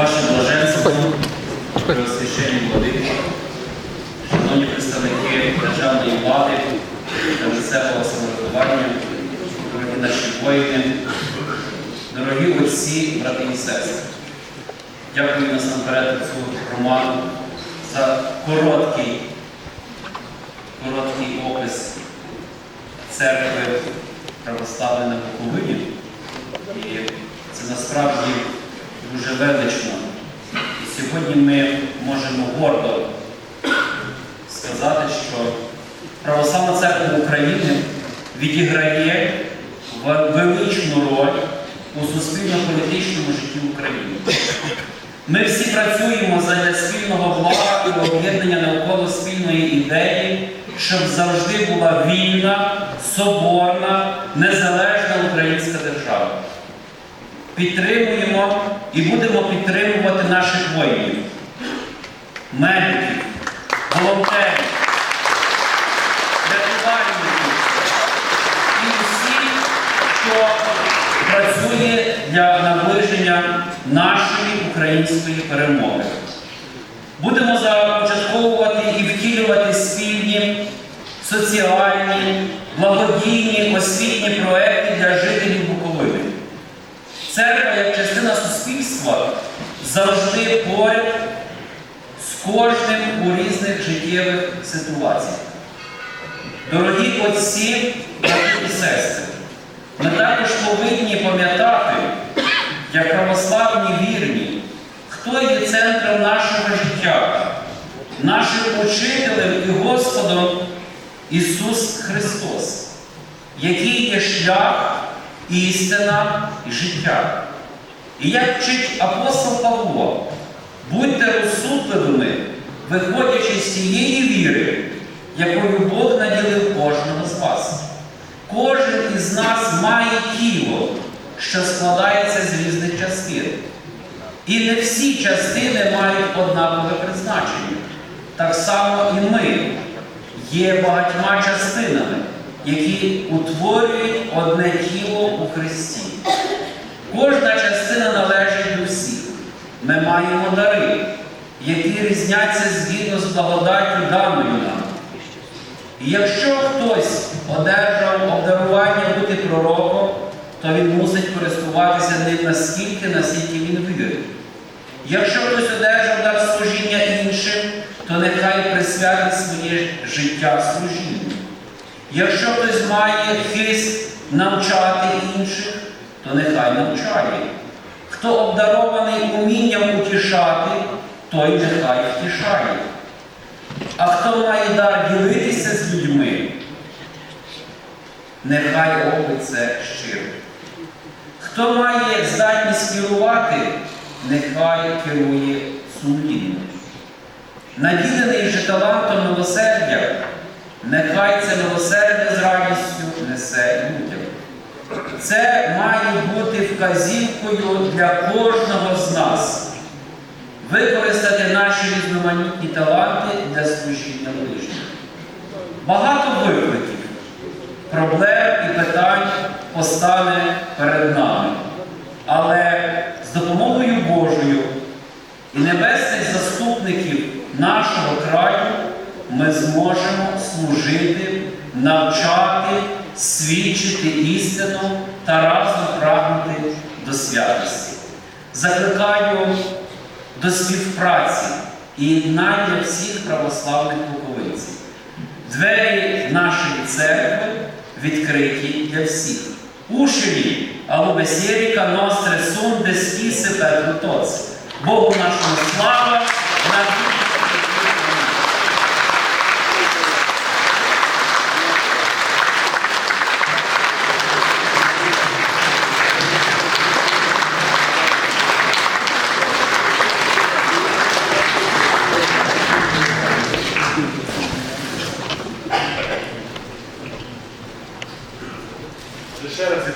Ваше блаженство, Преосвященні владики, шановні представники державної влади та місцевого самоврядування, дорогі наші воїни, дорогі отці, брати і сестри. Дякую насамперед цю Роману за короткий, короткий опис церкви православної на Буковині. І це насправді дуже велично. І сьогодні ми можемо гордо сказати, що Православна церква України відіграє величну роль у суспільно-політичному житті України. Ми всі працюємо задля спільного блага і об'єднання навколо спільної ідеї, щоб завжди була вільна, соборна, незалежна українська держава. Підтримуємо і будемо підтримувати наших воїнів, медиків, волонтерів, рятувальників і всіх, хто працює для наближення нашої української перемоги. Будемо започатковувати і втілювати спільні соціальні, благодійні, освітні проекти для жителів Буковини. Церква як суспільства завжди поряд з кожним у різних життєвих ситуаціях. Дорогі отці, брати і сестри, ми також повинні пам'ятати, як православні вірні, хто є центром нашого життя, нашим учителем і Господом Ісус Христос, який є шлях, істина і життя. І як вчить апостол Павло, будьте розсудливими, виходячи з тієї віри, якою Бог наділив кожного з вас. Кожен із нас має тіло, що складається з різних частин. І не всі частини мають однакове призначення. Так само і ми є багатьма частинами, які утворюють одне тіло у Христі. Кожна частина належить до всіх. Ми маємо дари, які різняться згідно з благодаттю даною нам. І якщо хтось одержав обдарування бути пророком, то він мусить користуватися ним наскільки, наскільки він вірить. Якщо хтось одержав дар служіння іншим, то нехай присвятить своє життя служінню. Якщо хтось має хист навчати інших, то нехай навчає. Хто обдарований умінням утішати, той нехай втішає. А хто має дар ділитися з людьми, нехай робить це щиро. Хто має здатність керувати, нехай керує сумлінно. Наділений же талантом милосердя, нехай це милосердя з радістю несе людям. Це має бути вказівкою для кожного з нас використати наші різноманітні таланти для служіння ближнім. Багато викликів, проблем і питань постане перед нами. Але з допомогою Божою і небесних заступників нашого краю ми зможемо служити, навчати, свідчити істину та разом прагнути до святості. Закликаю до співпраці і єднання всіх православних буковинців. Двері нашої церкви відкриті для всіх. Ушеві, алло бесєріка, ностре сум, де спіси петрутоц. Богу нашому слава, на віки.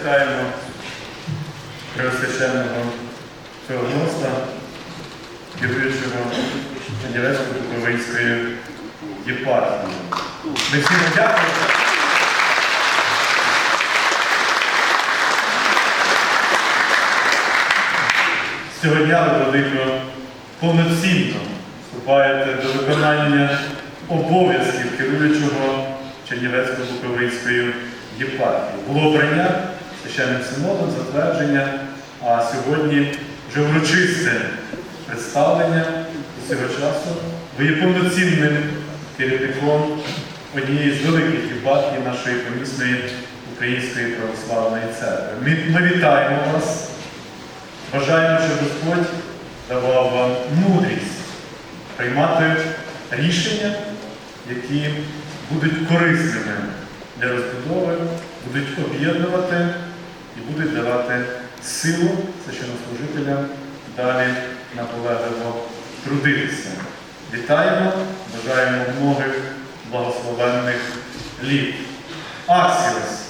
Вітаємо Преосвященного Феоноста, керуючого Наділецької Буковинської єпархії. Ми всім дякуємо. цього дня ви, Владико, повноцінно вступаєте до виконання обов'язків керуючого Чернівецько-Буковинською єпархією. Було обрання священним синодом, затвердження, а сьогодні вже урочисте представлення з цього часу. Ви є повноцінним керівником однієї з великих єпархій нашої помісної Української православної церкви. Ми, ми вітаємо вас. Бажаємо, щоб Господь давав вам мудрість приймати рішення, які будуть корисними для розбудови, будуть об'єднувати і будуть давати силу священнослужителям далі наполегливо трудитися. Вітаємо, бажаємо многих благословенних літ. Аксіос!